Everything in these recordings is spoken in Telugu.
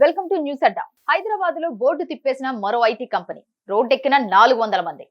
వెల్కమ్ టు న్యూస్ అడ్డా. హైదరాబాద్లో బోర్డు తిప్పేసిన మరో ఐటీ కంపెనీ. రోడ్డెక్కిన నాలుగు వందల మంది.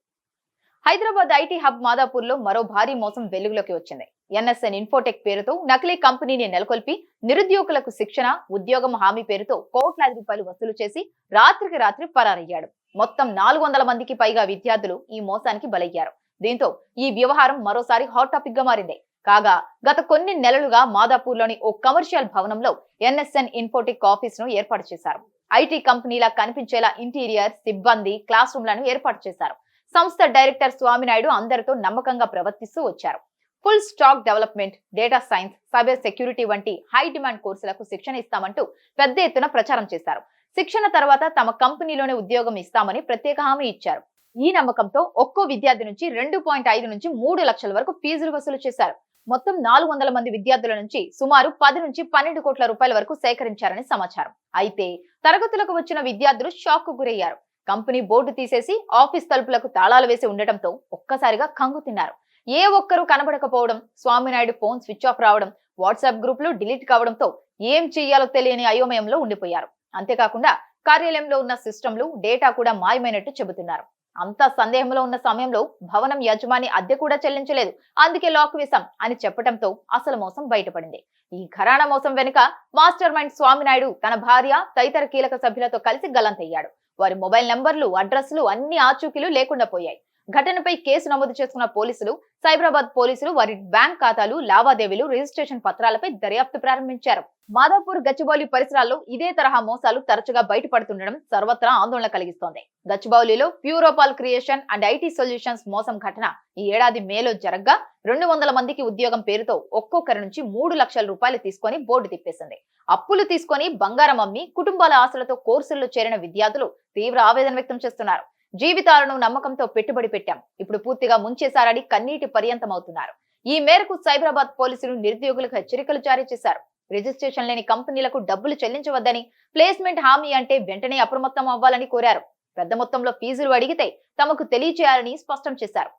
హైదరాబాద్ ఐటీ హబ్ మాదాపూర్లో మరో భారీ మోసం వెలుగులోకి వచ్చింది. ఎన్ఎస్ఎన్ ఇన్ఫోటెక్ పేరుతో నకిలీ కంపెనీని నెలకొల్పి నిరుద్యోగులకు శిక్షణ ఉద్యోగం హామీ పేరుతో కోట్లాది రూపాయలు వసూలు చేసి రాత్రికి రాత్రి పరారయ్యాడు. మొత్తం నాలుగు వందల మందికి పైగా విద్యార్థులు ఈ మోసానికి బలయ్యారు. దీంతో ఈ వ్యవహారం మరోసారి హాట్ టాపిక్గా మారింది. కాగా గత కొన్ని నెలలుగా మాదాపూర్లోని ఓ కమర్షియల్ భవనంలో ఎన్ఎస్ఎన్ ఇన్ఫోటిక్ ఆఫీస్ను ఏర్పాటు చేశారు. ఐటీ కంపెనీలా కనిపించేలా ఇంటీరియర్ సిబ్బంది క్లాస్ రూమ్లను ఏర్పాటు చేశారు. సంస్థ డైరెక్టర్ స్వామినాయుడు అందరితో నమ్మకంగా ప్రవర్తిస్తూ వచ్చారు. Full stack development data science cyber security వంటి హై డిమాండ్ కోర్సులకు శిక్షణ ఇస్తామంటూ పెద్ద ఎత్తున ప్రచారం చేశారు. శిక్షణ తర్వాత తమ కంపెనీలోనే ఉద్యోగం ఇస్తామని ప్రత్యేక హామీ ఇచ్చారు. ఈ నమ్మకంతో ఒక్కో విద్యార్థి నుంచి రెండు పాయింట్ ఐదు నుంచి మూడు లక్షల వరకు ఫీజులు వసూలు చేశారు. మొత్తం నాలుగు వందల మంది విద్యార్థుల నుంచి సుమారు పది నుంచి పన్నెండు కోట్ల రూపాయల వరకు సేకరించారని సమాచారం. అయితే తరగతులకు వచ్చిన విద్యార్థులు షాక్కు గురయ్యారు. కంపెనీ బోర్డు తీసేసి ఆఫీస్ తలుపులకు తాళాలు వేసి ఉండటంతో ఒక్కసారిగా కంగు తిన్నారు. ఏ ఒక్కరూ కనబడకపోవడం స్వామినాయుడు ఫోన్ స్విచ్ ఆఫ్ రావడం వాట్సాప్ గ్రూప్లు డిలీట్ కావడంతో ఏం చెయ్యాలో తెలియని అయోమయంలో ఉండిపోయారు. అంతేకాకుండా కార్యాలయంలో ఉన్న సిస్టంలు డేటా కూడా మాయమైనట్టు చెబుతున్నారు. అంతా సందేహంలో ఉన్న సమయంలో భవనం యజమాని అద్దె కూడా చెల్లించలేదు. అందుకే లాక్ వేశాం అని చెప్పడంతో అసలు మోసం బయటపడింది. ఈ ఘరానా మోసం వెనుక మాస్టర్ మైండ్ స్వామినాయుడు తన భార్య తదితర కీలక సభ్యులతో కలిసి గలంతయ్యాడు. వారి మొబైల్ నంబర్లు అడ్రస్లు అన్ని ఆచూకీలు లేకుండా పోయాయి. ఘటనపై కేసు నమోదు చేసుకున్న పోలీసులు సైబరాబాద్ పోలీసులు వారి బ్యాంక్ ఖాతాలు లావాదేవీలు రిజిస్ట్రేషన్ పత్రాలపై దర్యాప్తు ప్రారంభించారు. మాదాపూర్ గచ్చిబౌలి పరిసరాల్లో ఇదే తరహా మోసాలు తరచుగా బయటపడుతుండడం సర్వత్రా ఆందోళన కలిగిస్తోంది. గచ్చిబౌలిలో ప్యూరోపాల్ క్రియేషన్ అండ్ ఐటీ సొల్యూషన్స్ మోసం ఘటన ఈ ఏడాది మేలో జరగ్గా రెండు వందల మందికి ఉద్యోగం పేరుతో ఒక్కొక్కరి నుంచి మూడు లక్షల రూపాయలు తీసుకొని బోర్డు తిప్పేసింది. అప్పులు తీసుకొని బంగారం అమ్మి కుటుంబాల ఆశలతో కోర్సుల్లో చేరిన విద్యార్థులు తీవ్ర ఆవేదన వ్యక్తం చేస్తున్నారు. జీవితాలను నమ్మకంతో పెట్టుబడి పెట్టాం. ఇప్పుడు పూర్తిగా ముంచేశారని కన్నీటి పర్యంతమవుతున్నారు. ఈ మేరకు సైబరాబాద్ పోలీసులు నిరుద్యోగులకు హెచ్చరికలు జారీ చేశారు. రిజిస్ట్రేషన్ లేని కంపెనీలకు డబ్బులు చెల్లించవద్దని ప్లేస్మెంట్ హామీ అంటే వెంటనే అప్రమత్తం అవ్వాలని కోరారు. పెద్ద మొత్తంలో ఫీజులు అడిగితే తమకు తెలియచేయాలని స్పష్టం చేశారు.